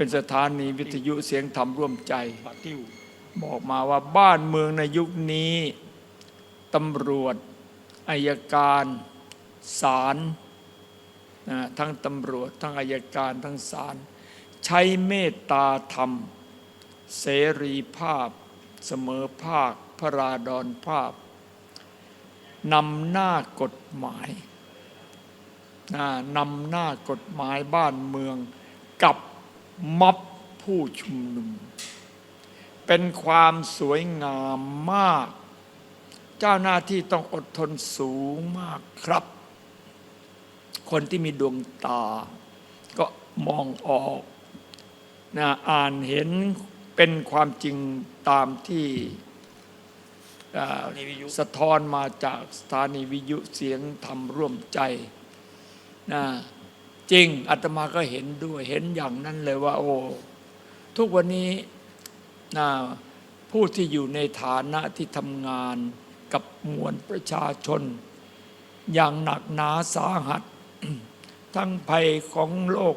เป็นสถานีวิทยุเสียงธรรมร่วมใจปาติ้วบอกมาว่าบ้านเมืองในยุคนี้ตำรวจอายการศาลนะทั้งตำรวจ ทั้งอายการทั้งศาลใช้เมตตาธรรม เสรีภาพ เสมอภาคพระราดอนภาพนำหน้ากฎหมายนะนำหน้ากฎหมายบ้านเมืองกับ ม็อบผู้ชุมนุม เป็นความสวยงามมาก เจ้าหน้าที่ต้องอดทนสูงมากครับ คนที่มีดวงตา ก็มองออกนะอ่านเห็นเป็นความจริงตามที่สะท้อนมาจากสถานีวิทยุเสียงธรรมร่วมใจนะ จริงอาตมาก็เห็นด้วยเห็นอย่างนั้นเลยว่า โอ้ทุกวันนี้นะผู้ที่อยู่ในฐานะที่ทำงานกับมวลประชาชน อย่างหนักหนาสาหัส ทั้งภัยของโรค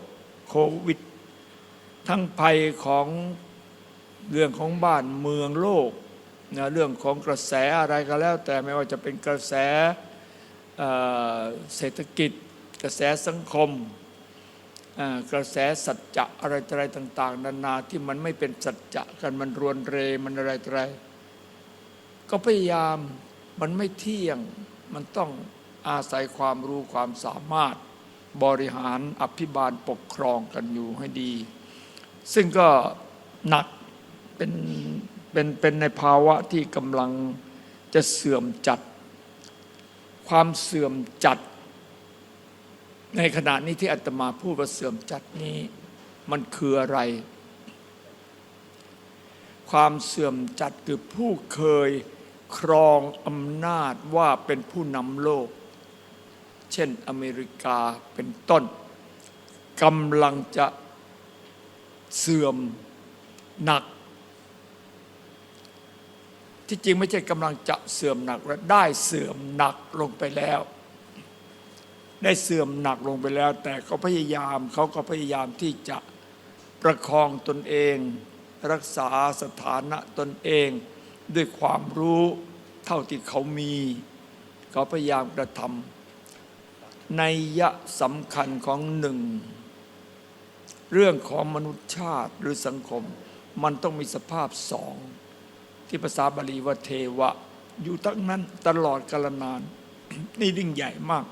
โควิด ทั้งภัยของเรื่องของบ้านเมืองโลกนะเรื่องของกระแสอะไรก็แล้ว แต่ไม่ว่าจะเป็นกระแสเศรษฐกิจกระแสสังคม กระแสสัจจะอะไรต่อะไรต่าง ๆ นานาที่มันไม่เป็นสัจจะกันมันรวนเรมันอะไรต่ออะไรก็พยายามมันไม่เที่ยงมันต้องอาศัยความรู้ความสามารถบริหารอภิบาลปกครองกันอยู่ให้ดี ซึ่งก็หนักเป็นเป็นเป็นในภาวะที่กำลังจะเสื่อมจัด ความเสื่อมจัด ในขณะนี้ที่อาตมาพูดว่าเสื่อมจัดนี้ มันคืออะไร ความเสื่อมจัดคือผู้เคยครองอำนาจว่าเป็นผู้นำโลก เช่นอเมริกาเป็นต้นกำลังจะเสื่อมหนัก ที่จริงไม่ใช่กำลังจะเสื่อมหนักและได้เสื่อมหนักลงไปแล้ว ได้เสื่อมหนักลงไปแล้ว แต่เขาพยายามเขาก็พยายามที่จะประคองตนเอง รักษาสถานะตนเอง ด้วยความรู้เท่าที่เขามี เขาพยายามกระทำในยะสำคัญของหนึ่ง เรื่องของมนุษยชาติหรือสังคม มันต้องมีสภาพสอง ที่ภาษาบาลีว่าเทวะ อยู่ทั้งนั้นตลอดกาลนาน นี่ยิ่งใหญ่มาก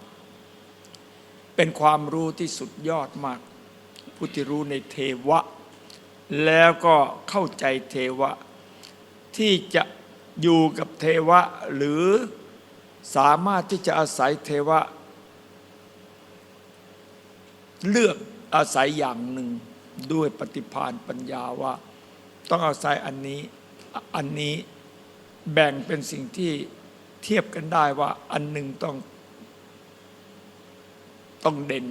เป็นความรู้ที่สุดยอดมาก ผู้ที่รู้ในเทวะ แล้วก็เข้าใจเทวะ ที่จะอยู่กับเทวะหรือสามารถที่จะอาศัยเทวะ เลือกอาศัยอย่างหนึ่งด้วยปฏิภาณปัญญาว่า ต้องอาศัยอันนี้อันนี้แบ่งเป็นสิ่งที่เทียบกันได้ว่าอันหนึ่งต้อง ต้องเด่น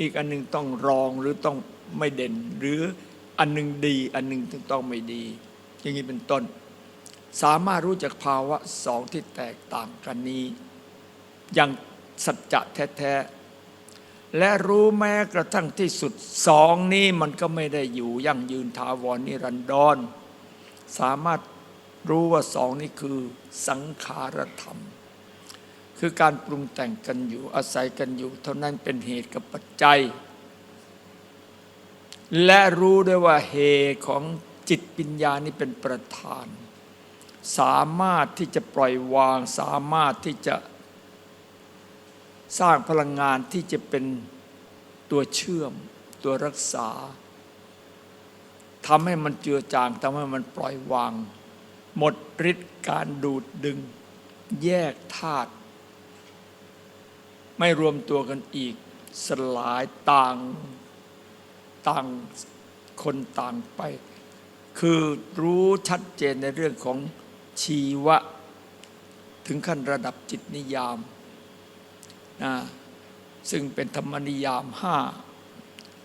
อีกอันหนึ่งต้องรองหรือต้องไม่เด่น หรืออันหนึ่งดี อันหนึ่งถึงต้องไม่ดี อย่างนี้เป็นต้น สามารถรู้จักภาวะสองที่แตกต่างกันนี้ อย่างสัจจะแท้ๆและรู้แม้กระทั่งที่สุดสองนี้มันก็ไม่ได้อยู่ยั่งยืนถาวรนิรันดรสามารถรู้ว่าสองนี้คือสังขารธรรม คือการปรุงแต่งกันอยู่อาศัยกันอยู่ เท่านั้นเป็นเหตุกับปัจจัย และรู้ด้วยว่าเหตุของจิตปัญญานี้เป็นประธาน สามารถที่จะปล่อยวาง สามารถที่จะสร้างพลังงานที่จะเป็นตัวเชื่อม ตัวรักษาทำให้มันเจือจางทำให้มันปล่อยวาง หมดฤทธิ์การดูดดึง แยกธาตุ ไม่รวมตัวกันอีก สลายต่างต่างคนต่างไป คือรู้ชัดเจนในเรื่องของชีวะ ถึงขั้นระดับจิตนิยามนะซึ่งเป็นธรรมนิยามห้า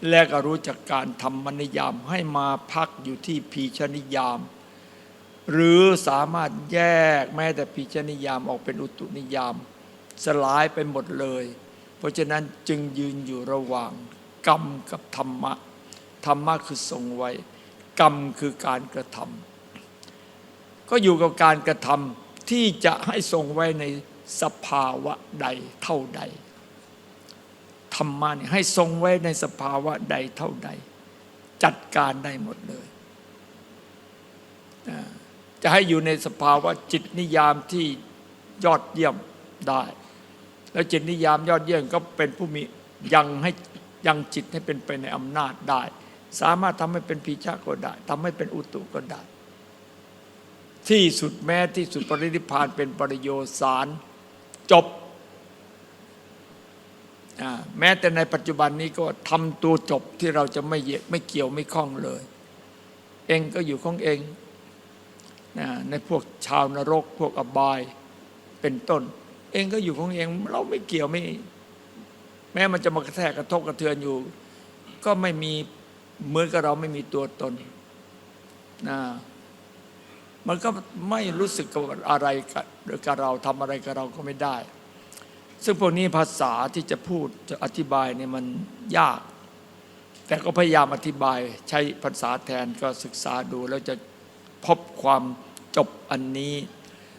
และก็รู้จักการทำมนิยามให้มาพักอยู่ที่พีชนิยาม หรือสามารถแยกแม้แต่พีชนิยามออกเป็นอุตุนิยาม สลายไปหมดเลย เพราะฉะนั้นจึงยืนอยู่ระหว่างกรรมกับธรรมะ ธรรมะคือทรงไว้ กรรมคือการกระทำก็อยู่กับการกระทำที่จะให้ทรงไว้ในสภาวะใดเท่าใด ธรรมะนี่ให้ทรงไว้ในสภาวะใดเท่าใด จัดการได้หมดเลยจะให้อยู่ในสภาวะจิตนิยามที่ยอดเยี่ยมได้ แล้วจิตนิยามยอดเยี่ยมก็เป็นผู้มียังให้ยังจิตให้เป็นไปในอำนาจได้ สามารถทำให้เป็นปีชาก็ได้ทำให้เป็นอุตุก็ได้ ที่สุดแม้ที่สุดปรินิพานเป็นปริโยสารจบ แม้แต่ในปัจจุบันนี้ก็ทำตัวจบที่เราจะไม่เยไม่เกี่ยวไม่คล้องเลย เองก็อยู่ของเองในพวกชาวนรกพวกอบายเป็นต้น เองก็อยู่ของเอง เราไม่เกี่ยวไม่ แม้มันจะมากระแทกกระทบกระเทือนอยู่ ก็ไม่มีเหมือนกับเราไม่มีตัวตนนะมันก็ไม่รู้สึกกับอะไรกับกับเราทำอะไรกับเราก็ไม่ได้ ซึ่งพวกนี้ภาษาที่จะพูดจะอธิบายเนี่ยมันยาก แต่ก็พยายามอธิบายใช้ภาษาแทนก็ศึกษาดู แล้วจะพบความจบอันนี้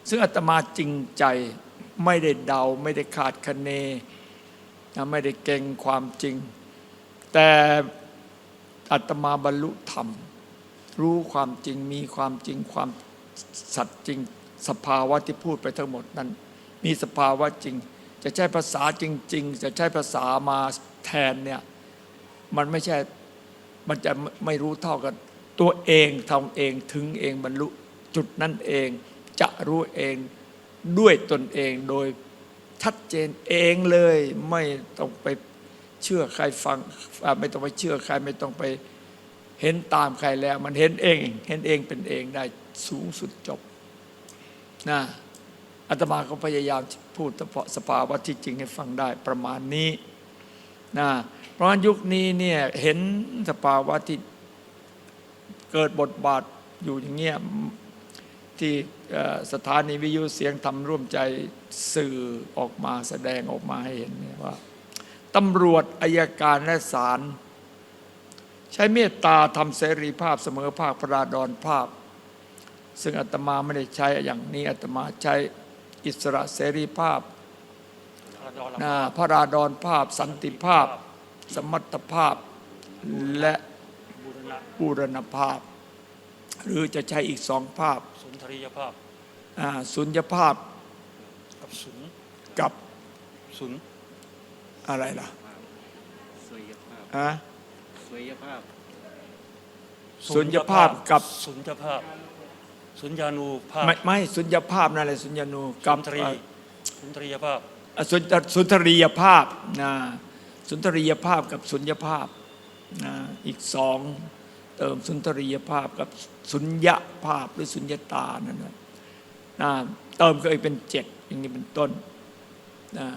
ซึ่งอาตมาจริงใจ ไม่ได้เดา ไม่ได้ขาดคะเนนะไม่ได้เก่งความจริง แต่อาตมาบรรลุธรรม รู้ความจริงมีความจริงความสัตย์จริง สภาวะที่พูดไปทั้งหมดนั้น มีสภาวะจริง จะใช้ภาษาจริง ๆ จะใช้ภาษามาแทนเนี่ยมันไม่ใช่มันจะไม่รู้เท่ากัน ตัวเองทำเองถึงเองบรรลุจุดนั้นเองจะรู้เอง ด้วยตนเองโดยชัดเจนเองเลยไม่ต้องไปเชื่อใครฟังไม่ต้องไปเชื่อใครไม่ต้องไปเห็นตามใครแล้ว มันเห็นเอง เห็นเองเป็นเองได้สูงสุดจบนะอาตมาก็พยายามพูดเฉพาะสภาวะที่จริงให้ฟังได้ประมาณนี้นะเพราะยุคนี้เนี่ยเห็นสภาวะที่เกิดบทบาทอยู่อย่างเงี้ย ที่เอ่อสถานีวิทยุเสียงทำร่วมใจสื่อออกมาแสดงออกมาให้เห็นเนี่ยว่าตำรวจอายการและศาลใช้เมตตาทำเสรีภาพเสมอภาคพระราดอนภาพ ซึ่งอาตมาไม่ได้ใช้อย่างนี้อาตมาใช้อิสระเสรีภาพนะพระราดอนภาพ สันติภาพ สมรรถภาพและบูรณะบูรณภาพ หรือจะใช้อีกสองภาพ สุนทรียภาพอ่าสุญญภาพกับสุนกับสุนอะไรล่ะสวยภาพฮะสวยภาพสุญญภาพกับสุนญภาพ สุญญานูภาพไม่ไม่สุญญภาพนั่นแหละสุญญานูสุกับนทรีสุนทรียภาพอ่าสุนสุนทรียภาพนะสุนทรียภาพกับสุญญภาพนะอีกสอง เติมสุนทรียภาพกับสุญญภาพหรือสุญญตานั่นนะนะเติมก็อีกเป็นเจ็ดอย่างนี้เป็นต้นนะ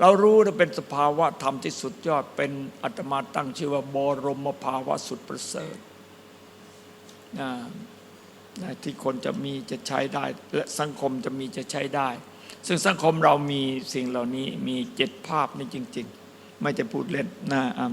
เรารู้ว่าเป็นสภาวะธรรมที่สุดยอดเป็นอัตมาตั้งชื่อว่าบรมภาวะสุดประเสริฐนะนะที่คนจะมีจะใช้ได้ และสังคมจะมีจะใช้ได้ ซึ่งสังคมเรามีสิ่งเหล่านี้มีเจ็ดภาพนี่จริง ๆ ไม่จะพูดเล่นนะอะ